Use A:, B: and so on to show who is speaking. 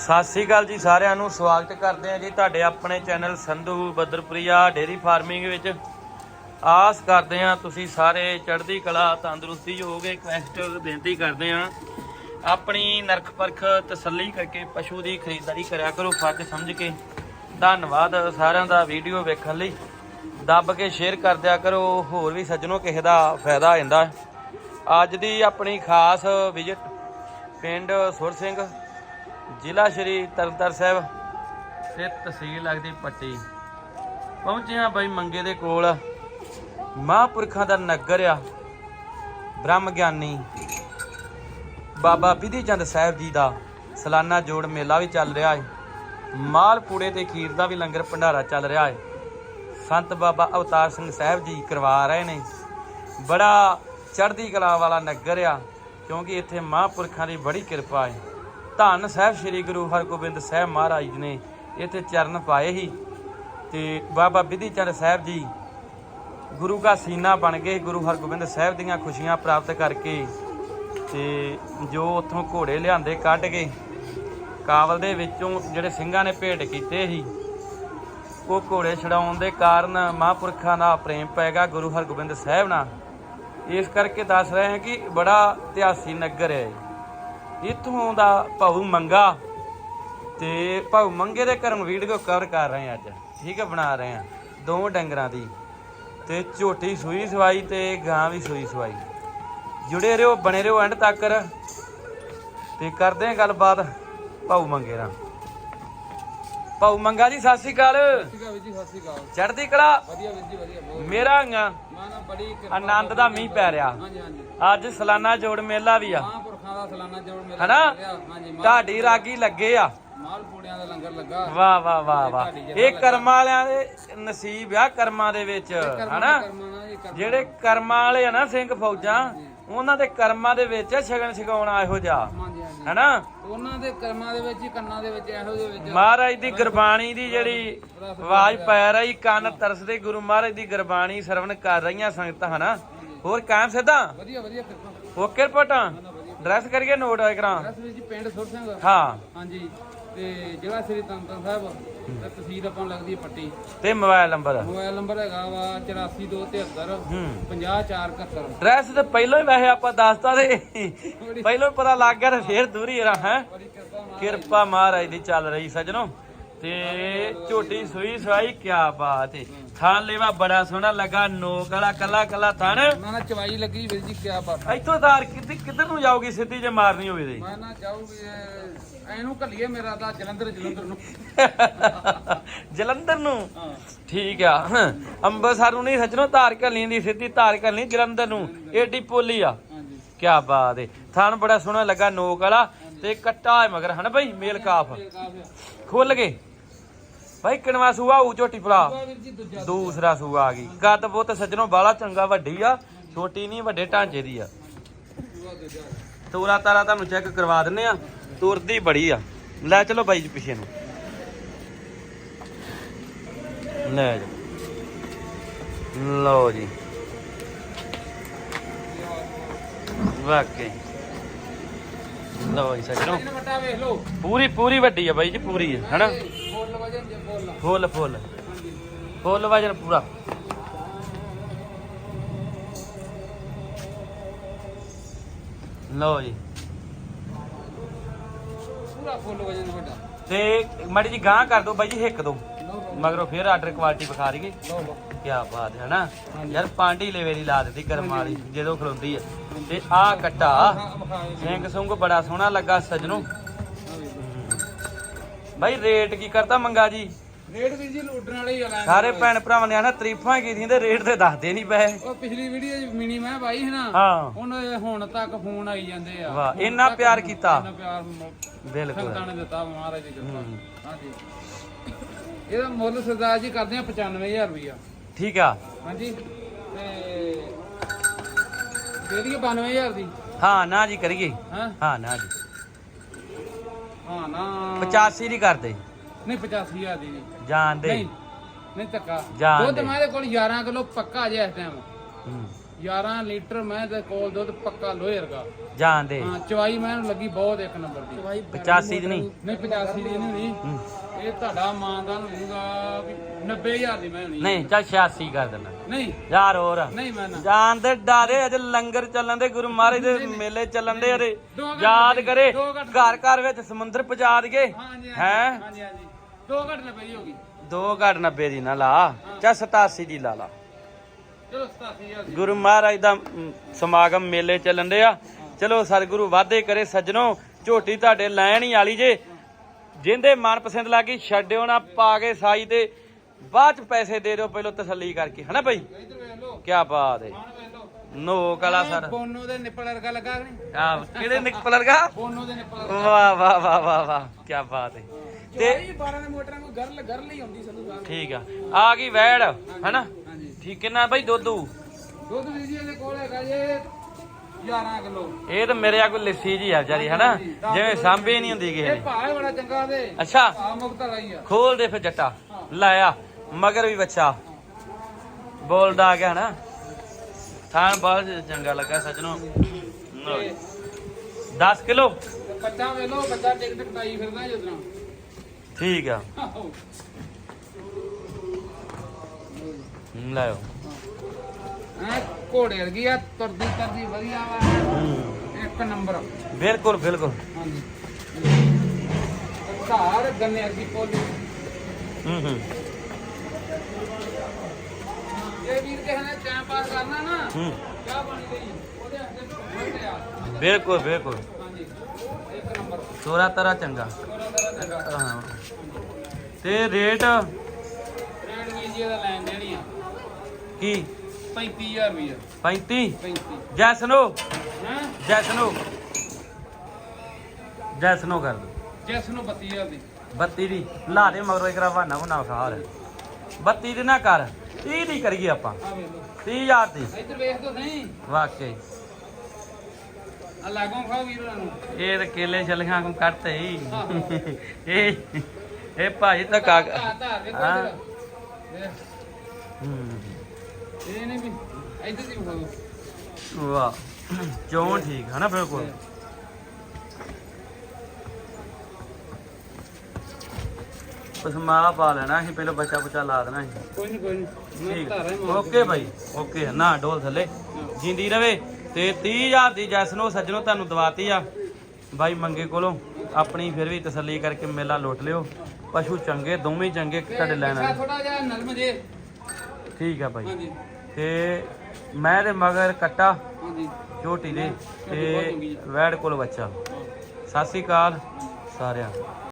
A: ਸਤਿ ਸ੍ਰੀ ਅਕਾਲ ਜੀ ਸਾਰਿਆਂ ਨੂੰ, ਸਵਾਗਤ ਕਰਦੇ ਹਾਂ ਜੀ ਤੁਹਾਡੇ ਆਪਣੇ ਚੈਨਲ ਸੰਧੂ ਬੱਦਰਪ੍ਰਿਆ ਡੇਰੀ ਫਾਰਮਿੰਗ ਵਿੱਚ। ਆਸ ਕਰਦੇ ਹਾਂ ਤੁਸੀਂ ਸਾਰੇ ਚੜ੍ਹਦੀ ਕਲਾ, ਤੰਦਰੁਸਤੀ ਹੋਗੇ ਕੁਐਸਟ ਬੇਨਤੀ ਕਰਦੇ ਹਾਂ। ਆਪਣੀ ਨਰਖ ਪਰਖ ਤਸੱਲੀ ਕਰਕੇ ਪਸ਼ੂ ਦੀ ਖਰੀਦਦਾਰੀ ਕਰਿਆ ਕਰੋ ਫ਼ਰਕ ਸਮਝ ਕੇ। ਧੰਨਵਾਦ ਸਾਰਿਆਂ ਦਾ ਵੀਡੀਓ ਵੇਖਣ ਲਈ। ਦੱਬ ਕੇ ਸ਼ੇਅਰ ਕਰ ਦਿਆ ਕਰੋ, ਹੋਰ ਵੀ ਸੱਜਣੋ ਕਿਸੇ ਦਾ ਫਾਇਦਾ ਹੋ ਅੱਜ ਦੀ ਆਪਣੀ ਖਾਸ ਵਿਜ਼ਿਟ ਪਿੰਡ ਸੁਰ ਸਿੰਘ ਜ਼ਿਲ੍ਹਾ ਸ਼੍ਰੀ ਤਰਨਤਾਰਨ ਸਾਹਿਬ। ਤੇ ਤਹਿਸੀਲ ਲੱਗਦੀ ਪੱਟੀ। ਪਹੁੰਚੇ ਹਾਂ ਬਾਈ ਮੰਗੇ ਦੇ ਕੋਲ। ਮਹਾਂਪੁਰਖਾਂ ਦਾ ਨਗਰ ਆ। ਬ੍ਰਹਮ ਗਿਆਨੀ ਬਾਬਾ ਵਿਧੀ ਚੰਦ ਸਾਹਿਬ ਜੀ ਦਾ ਸਾਲਾਨਾ ਜੋੜ ਮੇਲਾ ਵੀ ਚੱਲ ਰਿਹਾ ਹੈ ਮਾਲਪੂੜੇ ਤੇ ਖੀਰ ਦਾ ਵੀ ਲੰਗਰ ਭੰਡਾਰਾ ਚੱਲ ਰਿਹਾ ਹੈ ਸੰਤ ਬਾਬਾ ਅਵਤਾਰ ਸਿੰਘ ਸਾਹਿਬ ਜੀ ਕਰਵਾ ਰਹੇ ਨੇ। ਬੜਾ ਚੜ੍ਹਦੀ ਕਲਾ ਵਾਲਾ ਨਗਰ ਆ, ਕਿਉਂਕਿ ਇੱਥੇ ਮਹਾਂਪੁਰਖਾਂ ਦੀ ਬੜੀ ਕਿਰਪਾ ਹੈ ਧੰਨ ਸਾਹਿਬ ਸ੍ਰੀ ਗੁਰੂ ਹਰਗੋਬਿੰਦ ਸਾਹਿਬ ਮਹਾਰਾਜ ਜੀ ਨੇ ਇੱਥੇ ਚਰਨ ਪਾਏ ਸੀ ਤੇ ਬਾਬਾ ਬਿਧੀ ਚੰਦ ਸਾਹਿਬ ਜੀ ਗੁਰੂ ਦਾ ਸੀਨਾ ਬਣ ਗਏ ਗੁਰੂ ਹਰਗੋਬਿੰਦ ਸਾਹਿਬ ਦੀਆਂ ਖੁਸ਼ੀਆਂ ਪ੍ਰਾਪਤ ਕਰਕੇ ਤੇ ਜੋ ਉੱਥੋਂ ਘੋੜੇ ਲਿਆਂਦੇ ਕੱਢ ਕੇ ਕਾਬਲ ਦੇ ਵਿੱਚੋਂ ਜਿਹੜੇ ਸਿੰਘਾਂ ਨੇ ਭੇਟ ਕੀਤੇ ਸੀ, ਉਹ ਘੋੜੇ ਛਡਾਉਣ ਦੇ ਕਾਰਨ ਮਹਾਂਪੁਰਖਾਂ ਦਾ ਪ੍ਰੇਮ ਪੈਗਾ ਗੁਰੂ ਹਰਗੋਬਿੰਦ ਸਾਹਿਬ ਨਾਲ। ਇਸ ਕਰਕੇ ਦੱਸ ਰਹੇ ਹਾਂ ਕਿ ਬੜਾ ਇਤਿਹਾਸੀ ਨਗਰ ਹੈ ਇੱਥੋਂ ਦਾ ਭਾਊ ਮੰਗਾ ਤੇ ਭਾਊ ਮੰਗੇ ਦੇ ਘਰੋਂ ਵੀਡੀਓ ਕਵਰ ਕਰ ਰਹੇ ਹਾਂ ਅੱਜ। ਠੀਕ ਹੈ ਬਣਾ ਰਹੇ ਹਾਂ। ਦੋ ਡੰਗਰਾਂ ਦੀ। ਤੇ ਝੋਟੀ ਸੂਈ ਸਵਾਈ ਤੇ ਗਾਂ ਵੀ ਸੂਈ ਸਵਾਈ। ਜੁੜੇ ਰਹੋ ਬਣੇ ਰਹੋ ਐਂਡ ਤੱਕ। ਤੇ ਕਰਦੇ ਹਾਂ ਗੱਲਬਾਤ ਭਾਊ ਮੰਗੇ ਨਾਲ। ਭਾਊ ਮੰਗਾ ਜੀ ਸਤਿ ਸ਼੍ਰੀ ਅਕਾਲ।
B: ਆ ਜੀ ਸਤਿ ਸ਼੍ਰੀ ਅਕਾਲ।
A: ਚੜ੍ਹਦੀ ਕਲਾ?
B: ਵਧੀਆ ਵੀਰ ਜੀ ਵਧੀਆ ਬਹੁਤ
A: ਮੇਰਾ ਗਾ
B: ਮੈਂ ਨਾ ਬੜੀ ਕਿਰਪਾ-
A: ਆਨੰਦ ਦਾ ਮੀਂਹ ਪੈ ਰਿਹਾ।
B: ਹਾਂਜੀ ਹਾਂਜੀ।
A: ਅੱਜ ਸਾਲਾਨਾ ਜੋੜ ਮੇਲਾ ਵੀ ਆ।
B: ਮਹਾਂਪੁਰਖਾਂ ਦਾ ਸਾਲਾਨਾ ਜੋੜ ਮੇਲਾ
A: ਹਨਾ?
B: ਚੱਲ ਰਿਹਾ। ਹਾਂਜੀ ਮਾਲ-
A: ਢਾਡੀ ਰਾਗੀ ਲੱਗੇ ਆ।
B: ਮਾਲ ਪੂੜਿਆਂ ਦਾ ਲੰਗਰ ਲੱਗਾ।
A: ਵਾਹ ਵਾਹ ਵਾਹ ਵਾਹ। ਇਹ ਕਰਮਾਂ ਵਾਲਿਆਂ ਦੇ ਨਸੀਬ ਆ ਕਰਮਾਂ ਦੇ ਵਿੱਚ ਹਨਾ? ਜਿਹੜੇ ਕਰਮਾਂ ਵਾਲੇ ਆ ਨਾ ਸਿੰਘ ਫੌਜਾਂ ਉਹਨਾਂ ਦੇ ਕਰਮਾਂ ਦੇ ਵਿੱਚ ਆ ਸ਼ਗਨ ਛਕਾਉਣਾ ਇਹੋ ਜਿਹਾ
B: ਹਾਂਜੀ ਹਾਂਜੀ।
A: ਹਨਾ?
B: ਉਹਨਾਂ ਦੇ ਕਰਮਾਂ ਦੇ ਵਿੱਚ ਹੀ ਕੰਨਾਂ ਦੇ ਵਿੱਚ ਇਹੋ ਜਿਹੇ ਵਿੱਚ।
A: ਮਹਾਰਾਜ ਦੀ ਗੁਰਬਾਣੀ ਦੀ ਜਿਹੜੀ ਆਵਾਜ਼ ਪੈ ਰਹੀ ਕੰਨ ਤਰਸਦੇ ਗੁਰੂ ਮਹਾਰਾਜ ਦੀ ਗੁਰਬਾਣੀ ਸਰਵਣ ਕਰ ਰਹੀਆਂ ਸੰਗਤਾਂ ਹਨਾ? ਹੋਰ ਕਾਇਮ ਸਿੱਧਾ?
B: ਵਧੀਆ ਵਧੀਆ ਕਿਰਪਾ।
A: ਓਕੇ ਰਿਪੋਰਟਾਂ ਡਰੈਸ ਕਰੀਏ ਨੋਟ ਕਰਾਂ।
B: ਵੀਰ ਜੀ ਪਿੰਡ ਸੁਰ ਸਿੰਘ।
A: ਹਾਂ।
B: ਹਾਂਜੀ ਤੇ ਜ਼ਿਲ੍ਹਾ ਸ੍ਰੀ ਤੰਤਨ ਸਾਹਿਬ ਤੇ ਤਹਿਸੀਲ ਆਪਾਂ ਨੂੰ ਲੱਗਦੀ ਹੈ ਪੱਟੀ।
A: ਤੇ ਮੋਬਾਈਲ ਨੰਬਰ।
B: ਮੋਬਾਈਲ ਨੰਬਰ ਹੈਗਾ ਵਾ 8423
A: ਹੂੰ।
B: 50471
A: ਡਰੈਸ ਤੇ ਪਹਿਲਾਂ ਹੀ ਵੈਸੇ ਆਪਾਂ ਦੱਸਤਾ ਤੇ ਪਹਿਲਾਂ ਹੀ ਪਤਾ ਲੱਗ ਗਿਆ ਤੇ ਫੇਰ ਦੂਰੀ ਰਾ ਹੈ।
B: ਬੜੀ ਕਿਰਪਾ
A: ਮਹਾਰਾਜ ਦੀ ਚੱਲ ਰਹੀ ਸਜਣੋ। ਤੇ ਝੋਟੀ ਸੂਈ ਸਵਾਈ ਕੀ ਬਾਤ ਹੈ ਥਾਨ ਲੈਵਾ ਬੜਾ ਸੋਹਣਾ ਲੱਗਾ ਨੋਕ ਵਾਲਾ ਕੱਲਾ ਕੱਲਾ ਥਣ।
B: ਮੈਂ ਨਾ ਚਵਾਈ ਲੱਗੀ ਵੀਰ ਜੀ ਕਿਆ ਬਾਤ
A: ਇੱਥੋਂ ਤਾਰ ਕਿੱਧਰ ਕਿੱਧਰ ਨੂੰ ਜਾਊਗੀ ਸਿੱਧੀ ਜੇ ਮਾਰਨੀ ਹੋਵੇ ਤੇ?
B: ਮੈਂ ਨਾ ਜਾਊਗੀ ਇਹ- ਇਹਨੂੰ ਘੱਲੀਏ ਮੇਰਾ ਤਾਂ ਜਲੰਧਰ ਜਲੰਧਰ ਨੂੰ।
A: ਜਲੰਧਰ ਨੂੰ? ਠੀਕ ਆ। ਅੰਬਰਸਰ ਨੂੰ ਨਹੀਂ ਸੱਜਣੋ ਧਾਰ ਘੱਲੀ ਦੀ ਸਿੱਧੀ ਧਾਰ ਘੱਲੀ ਜਲੰਧਰ ਨੂੰ। ਏਡੀ ਪੋਲੀ ਆ। ਕੀ ਬਾਤ ਹੈ ਥਣ ਬੜਾ ਸੋਹਣਾ ਲੱਗਾ ਨੋਕ ਵਾਲਾ। ਤੇ ਕੱਟਾ ਹੈ ਮਗਰ ਹਨਾ ਭਾਈ ਮੇਲ ਕਾਫੀ। ਖੁੱਲ ਗਏ? ਬਾਈ ਕਿਣਵਾ ਸੂਆ ਹੋਊ ਝੋਟੀ ਭਰਾ ਦੂਸਰਾ ਸੂਆ ਆ ਗਈ। ਕੱਦ ਬੁੱਤ ਸੱਜਣੋ ਬਾਲਾ ਚੰਗਾ, ਵੱਡੀ ਆ। ਛੋਟੀ ਨਹੀਂ, ਵੱਡੇ ਢਾਂਚੇ ਦੀ ਆ। ਤੋਰਾ ਤਾਰਾ ਤੁਹਾਨੂੰ ਚੈੱਕ ਕਰਵਾ ਦਿੰਨੇ ਆ। ਤੁਰਦੀ ਬੜੀ ਆ। ਲੈ ਚਲੋ ਬਾਈ ਜੀ ਪਿੱਛੇ ਨੂੰ। ਲੈ ਜਾ। ਲਓ ਜੀ। ਵਾਕਈ। ਲਓ ਜੀ ਸੱਜਣੋ। ਪੂਰੀ ਪੂਰੀ ਵੱਡੀ ਆ ਬਾਈ ਜੀ, ਪੂਰੀ ਆ, ਹਨਾ?
B: ਵਜਨ ਜੇ ਫੁੱਲ
A: ਫੁੱਲ ਫੁੱਲ। ਵਜਨ ਪੂਰਾ। ਲਓ ਜੀ।
B: ਪੂਰਾ ਫੁੱਲ ਵਜਨ ਵੱਡਾ
A: ਤੇ ਮਾੜੀ ਜੀ ਗਾਂ ਕਰ ਦੋ ਬਾਈ ਜੀ ਹਿੱਕ ਦੋ। ਮਗਰੋਂ ਫੇਰ ਆਰਡਰ ਕੁਆਲਿਟੀ ਵਿਖਾ ਰਹੀਏ
B: ਲਓ ਲਓ।
A: ਕੀ ਬਾਤ ਹੈ
B: ਹਾਂਜੀ।
A: ਯਾਰ ਪਾਂਡੀ ਲੈਵੇ ਦੀ ਲਾ ਦਿੱਤੀ ਕਰਮ ਵਾਲੀ ਜਦੋਂ ਖਲੋਂਦੀ ਆ। ਤੇ ਆ ਕੱਟਾ। ਸਿੰਘ ਸੁੰਗ ਬੜਾ ਸੋਹਣਾ ਲੱਗਾ ਸਜਣੋ। ਬਾਈ ਰੇਟ ਕੀ ਕਰਦਾ ਮੰਗਾ ਜੀ?
B: ਰੇਟ ਵੀਰ ਜੀ ਲੁੱਟਣ ਵਾਲੇ ਹੀ ਆ ਲੈਣ
A: ਸਾਰੇ। ਭੈਣ ਭਰਾਵਾਂ ਨੇ ਹਨਾ ਤਾਰੀਫਾਂ ਕੀਤੀਆਂ ਤੇ ਰੇਟ ਤੇ ਦੱਸਦੇ ਨਹੀਂ ਪਏ।
B: ਉਹ ਪਿਛਲੀ ਵੀਡੀਓ ਚ ਮਿਨੀ ਮੈਂ ਪਾਈ ਹੈ ਨਾ
A: ਹਾਂ।
B: ਹੁਣ ਹੁਣ ਤੱਕ ਫੋਨ ਆਈ ਜਾਂਦੇ ਆ।
A: ਵਾਹ, ਇੰਨਾ ਪਿਆਰ ਕੀਤਾ।
B: ਇੰਨਾ ਪਿਆਰ
A: ਬਿਲਕੁਲ।
B: ਸੰਗਤਾਂ ਨੇ ਦਿੱਤਾ ਮਹਾਰਾਜ ਦੀ ਕਿਰਪਾ। ਹਾਂਜੀ ਇਹਦਾ ਮੁੱਲ ਸਰਦਾਰ ਜੀ ਕਰਦੇ ਆ 95000 ਰੁਪਇਆ
A: ਠੀਕ ਆ।
B: ਹਾਂਜੀ ਤੇ ਦੇ ਦਈਏ 92000 ਦੀ।
A: ਹਾਂ ਨਾ ਜੀ ਕਰੀਏ।
B: ਹਾਂ?
A: ਹਾਂ ਨਾ ਜੀ।
B: ਹਾਂ ਨਾ।
A: 85 ਨਹੀਂ ਕਰਦੇ।
B: ਨਹੀਂ 85000 ਦੀ ਜੀ
A: ਜਾਣ ਦੇ
B: ਨਹੀਂ ਨਹੀਂ ਧੱਕਾ। ਦੁੱਧ। ਮੇਰੇ ਕੋਲ 11 ਕਿਲੋ ਪੱਕਾ ਜੇ ਇਸ ਟਾਈਮ
A: ਹੂੰ।
B: 11 ਲੀਟਰ ਮੈਂ ਦੇ ਕੋਲ ਦੁੱਧ ਪੱਕਾ ਲੋਹੇ ਵਰਗਾ।
A: ਜਾਣ ਦੇ।
B: ਹਾਂ ਚਵਾਈ ਮੈਂ ਲੱਗੀ ਬਹੁਤ ਇੱਕ ਨੰਬਰ ਦੀ।
A: 85 ਦੀ ਨਹੀਂ।
B: ਨਹੀਂ 85 ਦੀ ਨਹੀਂ
A: ਹੂੰ।
B: ਇਹ ਤੁਹਾਡਾ ਮਾਨਦਾਨ ਹੋਊਗਾ ਵੀ 90000 ਦੀ ਮੈਂ ਹੋਣੀ।
A: ਨਹੀਂ ਚੱਲ 86 ਕਰ ਦੇਣਾ
B: ਨਹੀਂ।
A: ਯਾਰ ਹੋਰ।
B: ਨਹੀਂ ਮੈਂ ਨਾ।
A: ਜਾਣ ਦੇ ਡਾਰੇ ਅਜੇ ਲੰਗਰ ਚੱਲਣ ਦੇ ਗੁਰੂ ਮਹਾਰਾਜ ਦੇ ਮੇਲੇ ਚੱਲਣ ਦੇ ਅਰੇ
B: ਦੋ ਘੰਟੇ
A: ਯਾਦ
B: ਦੇ,
A: ਕਰੇ
B: ਦੋ ਘੰਟੇ
A: ਘਰ ਘਰ ਵਿੱਚ ਸਮੁੰਦਰ ਪਹੁੰਚਾ ਦਈਏ। ਹੈਂ?
B: ਹਾਂਜੀ ਹਾਂਜੀ। ਦੋ ਘੱਟ 90 ਹੋ ਗਈ
A: ਦੋ ਘੜ 90 ਦੀ ਨਾ ਲਾ। ਚਾ 87 ਦੀ ਲਾ ਲਾ।
B: ਚਲੋ 87000 ਦੀ
A: ਗੁਰੂ ਮਹਾਰਾਜ ਦਾ ਸਮਾਗਮ ਮੇਲੇ ਚੱਲਣ ਦੇ ਆ ਚਲੋ ਸਤਿਗੁਰੂ ਵਾਅਦੇ ਕਰੇ ਸੱਜਣੋ ਝੋਟੀ ਤੁਹਾਡੇ ਲੈਣ ਹੀ ਵਾਲੀ ਜੇ। ਜਿੰਦੇ ਮਨਪਸੰਦ ਲੱਗੀ ਛੱਡਿਓ ਨਾ ਪਾ ਕੇ ਸਾਈ ਤੇ ਬਾਅਦ ਚ ਪੈਸੇ ਦੇ ਦਿਓ ਪਹਿਲਾਂ ਤਸੱਲੀ ਕਰਕੇ ਹਨਾ ਭਾਈ? ਕੀ ਬਾਤ ਹੈ। ਨੋ ਕਲਾ ਸਰ।
B: ਬੋਨੋ ਦੇ ਨਿੱਪਲ ਵਰਗਾ ਲੱਗਾ ਕਿ ਨਹੀਂ?
A: ਆ ਕਿਹੜੇ ਨਿਕਲ ਲਗਾ
B: ਬੋਨੋ ਦੇ ਨਿੱਪਲ
A: ਵਾਹ ਵਾਹ ਵਾਹ ਵਾਹ ਵਾਹ ਕੀ ਬਾਤ ਹੈ। ਤੇ
B: ਤੇ 12 ਦੇ ਮੋਟਰਾਂ ਕੋਈ ਗਰਲ ਗਰਲ ਹੀ ਹੁੰਦੀ ਸਾਹਿਬ।
A: ਠੀਕ ਆ। ਆ ਗਈ ਵੈੜ ਹਨਾ? ਠੀਕ ਕਿੰਨਾ ਭਾਈ ਦੁੱਧੂ?
B: ਦੁੱਧ ਵੀ ਜੀ ਇਹਦੇ ਕੋਲ ਹੈਗਾ ਜੇ 11 ਕਿਲੋ।
A: ਇਹ ਤਾਂ ਮੇਰੇ ਆ ਕੋਈ ਲੱਸੀ ਜੀ ਆ ਵਿਚਾਰੀ ਹਨਾ? ਜਿਵੇਂ ਸਾਂਭੇ ਨਹੀਂ ਹੁੰਦੀ ਕਿਸੇ
B: ਇਹ
A: ਨੇ।
B: ਭਾਅ ਬੜਾ ਚੰਗਾ ਦੇ
A: ਅੱਛਾ।
B: ਆ ਮੁਕਤ ਲਈ ਆ।
A: ਖੋਲ ਦੇ ਫਿਰ ਜੱਟਾ। ਲਾਇਆ। ਮਗਰ ਵੀ ਬੱਚਾ। ਬੋਲਦਾ ਆ ਗਿਆ ਨਾ ਥਾਂ ਬਹੁਤ ਚੰਗਾ ਲੱਗਾ ਸੱਜਣੋ। 10 ਕਿਲੋ?
B: ਬੱਚਾ ਵੇਖ ਲਓ ਬੱਚਾ ਟਿਕ ਟਿਕ ਟਾਈ ਫਿਰਦਾ ਜਦੋਂ।
A: ਠੀਕ ਆ। ਲਾਓ
B: ਐ ਘੋੜੇ ਵਰਗੀ ਆ ਤੁਰਦੀ ਤਰਦੀ ਵਧੀਆ ਵਾ। ਇੱਕ ਨੰਬਰ।
A: ਬਿਲਕੁਲ ਬਿਲਕੁਲ।
B: ਹਾਂਜੀ। ਘਰ ਗੰਨੇ ਵਰਗੀ ਪੋਲੀ।
A: ਹੂੰ ਹੂੰ।
B: ਇਹ ਵੀਰ ਕਿਸੇ ਨੇ ਟਾਈਮ ਪਾਸ ਕਰਨਾ ਨਾ
A: ਹੂੰ।
B: ਚਾਹ ਪਾਣੀ ਲਈ। ਉਹਦੇ ਅੱਗੇ ਤੋਂ ਫਟ ਆ।
A: ਬਿਲਕੁਲ ਬਿਲਕੁਲ।
B: ਹਾਂਜੀ। ਇੱਕ ਨੰਬਰ।
A: ਤੋਰਾ ਤਰਾ ਚੰਗਾ। ਹਾਂ। ਤੇ ਰੇਟ?
B: ਰੇਡ ਵੀ ਜੀ ਇਹਦਾ ਲੈਣ ਦੇਣੀ
A: ਕੀ?
B: 35000 ਰੁਪਏ
A: 35
B: 35
A: ਜੈਸਨੋ
B: ਹਾਂ?
A: ਜੈਸਨੋ ਜੈਸਨੋ ਕਰ ਦੋ।
B: ਜਿਸ ਨੂੰ 32000 ਦੀ।
A: 32 ਦੀ। ਲਾ ਦੇ ਮਗਰੋਂ ਇੱਕ ਰਵਾਨਾ ਬਣਾ ਖਾਰ 32 ਦੀ ਨਾ ਕਰ। 30 ਦੀ ਕਰੀਏ ਆਪਾਂ।
B: ਆ ਵੇਖ ਲਓ।
A: 30000 ਦੀ।
B: ਇੱਧਰ ਵੇਖ ਦੋ ਸਹੀ
A: ਵਾਕਈ।
B: ਆ ਲਾਗੋਂ ਖਾਓ ਵੀਰ ਉਹਨਾਂ ਨੂੰ।
A: ਇਹ ਤੇ ਕੇਲੇ ਛਲੀਆਂ ਨੂੰ ਕੱਟਤੇ ਹੀ ਇਹ ਇਹ ਭਾਜੀ ਤਾਂ ਕਾਗ
B: ਧਾਰ ਧਾਰ ਵੇਖੋ
A: ਹਾਂ।
B: ਇੱਧਰ ਵੇਖ।
A: ਹੂੰ।
B: ਇਹ ਨਹੀਂ ਵੀ ਇੱਧਰ ਦੀ ਵਿਖਾਓ
A: ਵਾਹ ਚੋਣ ਠੀਕ ਹੈ ਨਾ ਬਿਲਕੁਲ। ਪਸਮਾ ਪਾ ਲੈਣਾ ਸੀ ਪਹਿਲਾਂ ਬੱਚਾ ਬੁੱਚਾ ਲਾ ਦੇਣਾ ਸੀ।
B: ਕੋਈ ਨਹੀਂ ਕੋਈ ਨਹੀਂ ਮੈਂ
A: ਠੀਕ
B: ਧਾਰਾਂ ਹੀ ਮਾਰ
A: ਓਕੇ ਭਾਈ ਓਕੇ ਨਾ ਡੋਲ ਥੱਲੇ। ਜਿੰਦੀ ਰਵੇ ਤੇ 30000 ਦੀ ਜੈਸਨੋ ਸੱਜਣੋ ਤੁਹਾਨੂੰ ਦਵਾਤੀ ਆ। ਬਾਈ ਮੰਗੇ ਕੋਲੋਂ ਆਪਣੀ ਫਿਰ ਵੀ ਤਸੱਲੀ ਕਰਕੇ ਮੇਲਾ ਲੁੱਟ ਲਿਓ। ਪਸ਼ੂ ਚੰਗੇ ਦੋਵੇਂ ਚੰਗੇ ਤੁਹਾਡੇ ਲੈਣ ਵਾਲੇ।
B: ਥੋੜਾ ਜਿਹਾ ਨਰਮ ਜੇ।
A: ਠੀਕ ਆ ਬਾਈ।
B: ਹਾਂਜੀ।
A: ਤੇ ਮੈਂ ਦੇ ਮਗਰ ਕੱਟਾ
B: ਹਾਂਜੀ।
A: ਝੋਟੀ ਦੇ ਤੇ। ਵੈੜ ਕੋਲ ਬੱਚਾ ਸਤਿ ਸ੍ਰੀ ਅਕਾਲ ਸਾਰਿਆਂ ਨੂੰ।